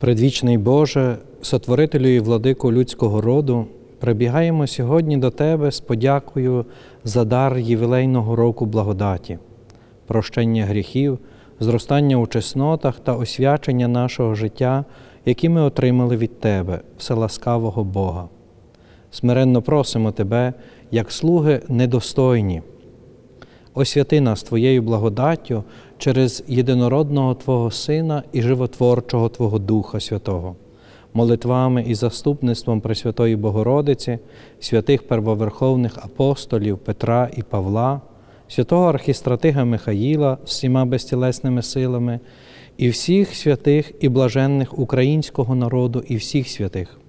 Предвічний Боже, сотворителю і владику людського роду, прибігаємо сьогодні до Тебе з подякою за дар ювілейного року благодаті, прощення гріхів, зростання у чеснотах та освячення нашого життя, які ми отримали від Тебе, вселаскавого Бога. Смиренно просимо Тебе, як слуги недостойні. Освяти нас Твоєю благодаттю через єдинородного Твого Сина і животворчого Твого Духа Святого, молитвами і заступництвом Пресвятої Богородиці, святих первоверховних апостолів Петра і Павла, святого архістратига Михаїла всіма безтілесними силами, і всіх святих і блаженних українського народу, і всіх святих.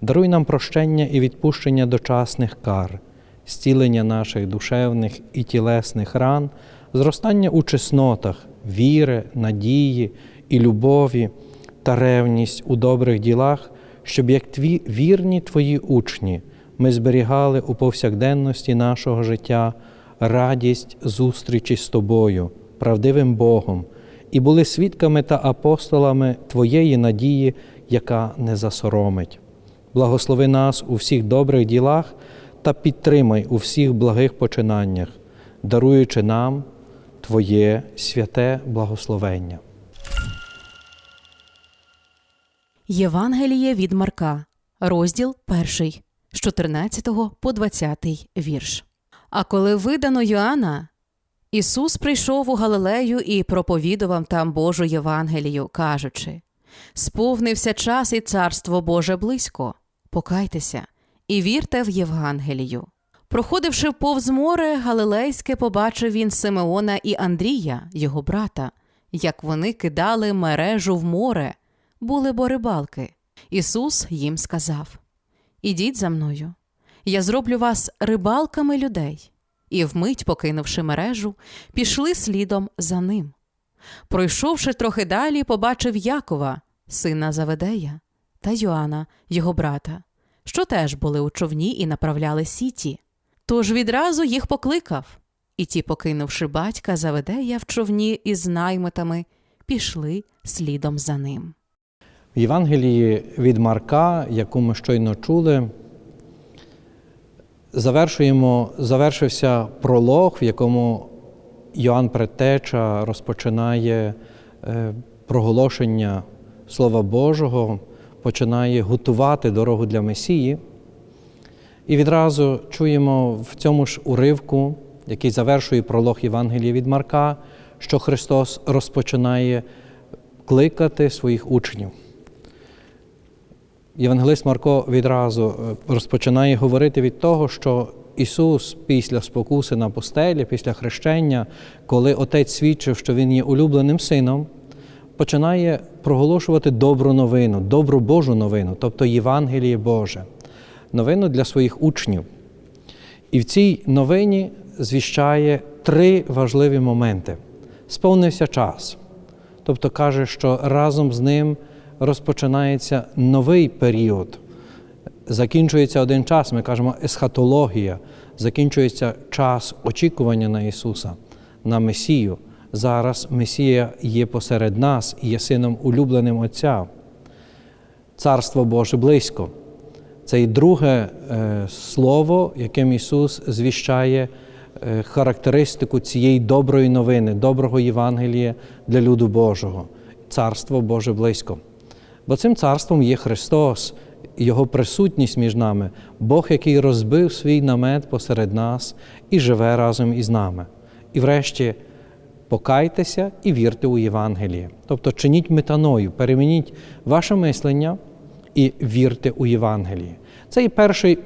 Даруй нам прощення і відпущення дочасних кар, зцілення наших душевних і тілесних ран, зростання у чеснотах, віри, надії і любові та ревність у добрих ділах, щоб як тві вірні твої учні ми зберігали у повсякденності нашого життя радість зустрічі з тобою, правдивим Богом, і були свідками та апостолами Твоєї надії, яка не засоромить. Благослови нас у всіх добрих ділах та підтримай у всіх благих починаннях, даруючи нам Твоє святе благословення. Євангеліє від Марка, розділ 1, з 14 по 20 вірш. А коли видано Йоанна, Ісус прийшов у Галилею і проповідував там Божу Євангелію, кажучи: Сповнився час і царство Боже близько, покайтеся і вірте в Євангелію. Проходивши повз море Галилейське, побачив він Симеона і Андрія, його брата, як вони кидали мережу в море, були бо рибалки. Ісус їм сказав: Ідіть за мною, я зроблю вас рибалками людей. І вмить, покинувши мережу, пішли слідом за ним. Пройшовши трохи далі, побачив Якова, сина Заведея, та Йоанна, його брата, що теж були у човні і направляли сіті. Тож відразу їх покликав, і ті, покинувши батька Заведея в човні із наймитами, пішли слідом за ним. В Євангелії від Марка, яку ми щойно чули, завершуємо, завершився пролог, в якому Йоанн Предтеча розпочинає е, проголошення Слова Божого, починає готувати дорогу для Месії. І відразу чуємо в цьому ж уривку, який завершує пролог Євангелія від Марка, що Христос розпочинає кликати своїх учнів. Євангелист Марко відразу е, розпочинає говорити від того, що Ісус після спокуси на пустелі, після хрещення, коли Отець свідчив, що Він є улюбленим сином, починає проголошувати добру новину, добру Божу новину, тобто Євангеліє Боже, новину для своїх учнів. І в цій новині звіщає три важливі моменти. Сповнився час, тобто каже, що разом з ним розпочинається новий період. Закінчується один час, ми кажемо есхатологія, закінчується час очікування на Ісуса, на Месію. Зараз Месія є посеред нас і є сином улюбленим Отця. Царство Боже близько. Це і друге е, слово, яким Ісус звіщає е, характеристику цієї доброї новини, доброго Євангелія для люду Божого. Царство Боже близько. Бо цим царством є Христос, Його присутність між нами, Бог, який розбив свій намет посеред нас і живе разом із нами. І врешті покайтеся і вірте у Євангеліє. Тобто чиніть метаною, перемініть ваше мислення і вірте у Євангеліє. Це і перший,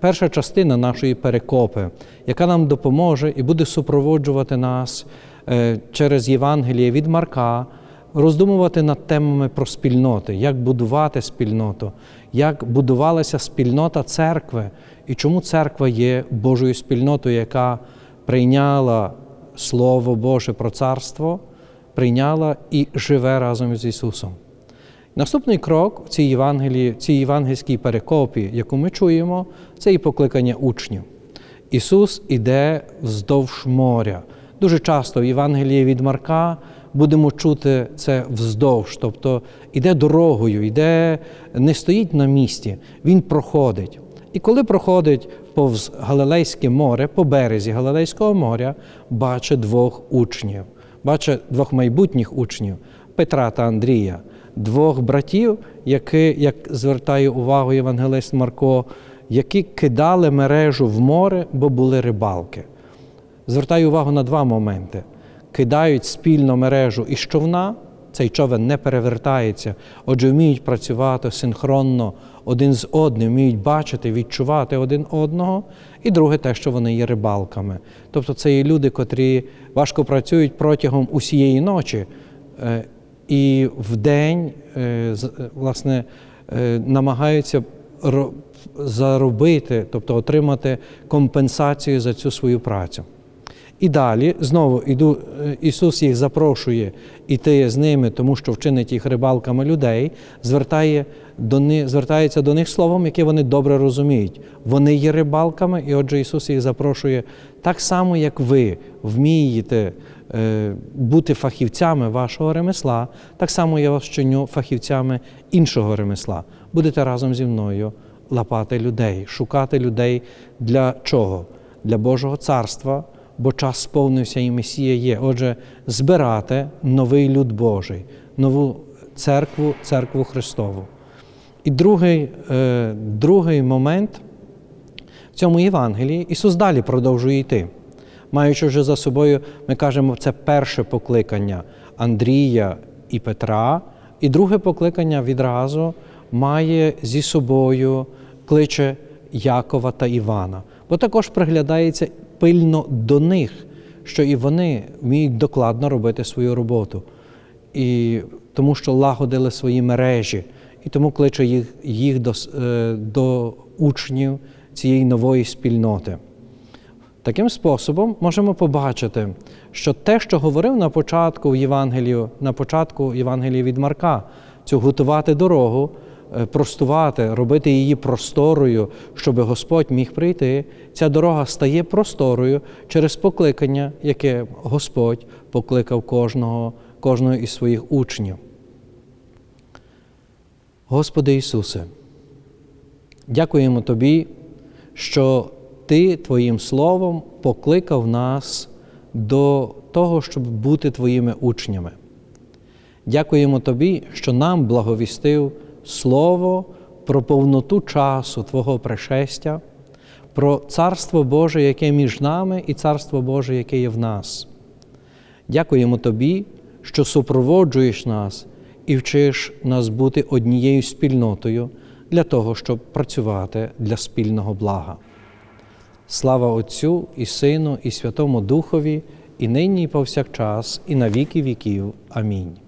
перша частина нашої перекопи, яка нам допоможе і буде супроводжувати нас е, через Євангеліє від Марка роздумувати над темами про спільноти, як будувати спільноту, як будувалася спільнота церкви і чому церква є Божою спільнотою, яка прийняла Слово Боже про царство, прийняла і живе разом з Ісусом. Наступний крок в цій Євангелії, цій євангельській перекопі, яку ми чуємо, це і покликання учнів. Ісус іде вздовж моря. Дуже часто в Євангелії від Марка будемо чути це вздовж, тобто іде дорогою, іде, не стоїть на місці, він проходить. І коли проходить повз Галилейське море, по березі Галилейського моря, бачить двох учнів, бачить двох майбутніх учнів Петра та Андрія, двох братів, які, як звертає увагу євангелист Марко, які кидали мережу в море, бо були рибалки. Звертаю увагу на два моменти: кидають спільно мережу із човна, цей човен не перевертається, отже, вміють працювати синхронно один з одним, вміють бачити, відчувати один одного. І друге, те, що вони є рибалками. Тобто це є люди, котрі важко працюють протягом усієї ночі. е, І вдень, з- е, власне, е, намагаються ро- заробити, тобто отримати компенсацію за цю свою працю. І далі знову іду, е, Ісус їх запрошує іти з ними, тому що вчинить їх рибалками людей, звертає до них, звертається до них словом, яке вони добре розуміють. Вони є рибалками, і отже Ісус їх запрошує так само, як ви вмієте е, бути фахівцями вашого ремесла, так само я вас чиню фахівцями іншого ремесла. Будете разом зі мною лапати людей, шукати людей для чого? Для Божого царства, бо час сповнився і Месія є. Отже, збирати новий люд Божий, нову церкву, церкву Христову. І другий, е, другий момент в цьому Євангелії Ісус далі продовжує йти. Маючи вже за собою, ми кажемо, це перше покликання Андрія і Петра, і друге покликання відразу має зі собою кличе Якова та Івана, бо також приглядається пильно до них, що і вони вміють докладно робити свою роботу, і тому що лагодили свої мережі, і тому кличе їх, їх до, е, до учнів цієї нової спільноти. Таким способом можемо побачити, що те, що говорив на початку Євангелію, на початку Євангелії від Марка, цю готувати дорогу, простувати, робити її просторою, щоб Господь міг прийти, ця дорога стає просторою через покликання, яке Господь покликав кожного, кожного із своїх учнів. Господи Ісусе, дякуємо Тобі, що Ти Твоїм Словом покликав нас до того, щоб бути Твоїми учнями. Дякуємо Тобі, що нам благовістив Слово про повноту часу Твого пришестя, про Царство Боже, яке між нами, і Царство Боже, яке є в нас. Дякуємо Тобі, що супроводжуєш нас і вчиш нас бути однією спільнотою для того, щоб працювати для спільного блага. Слава Отцю і Сину, і Святому Духові, і нині, і повсякчас, і на віки віків. Амінь.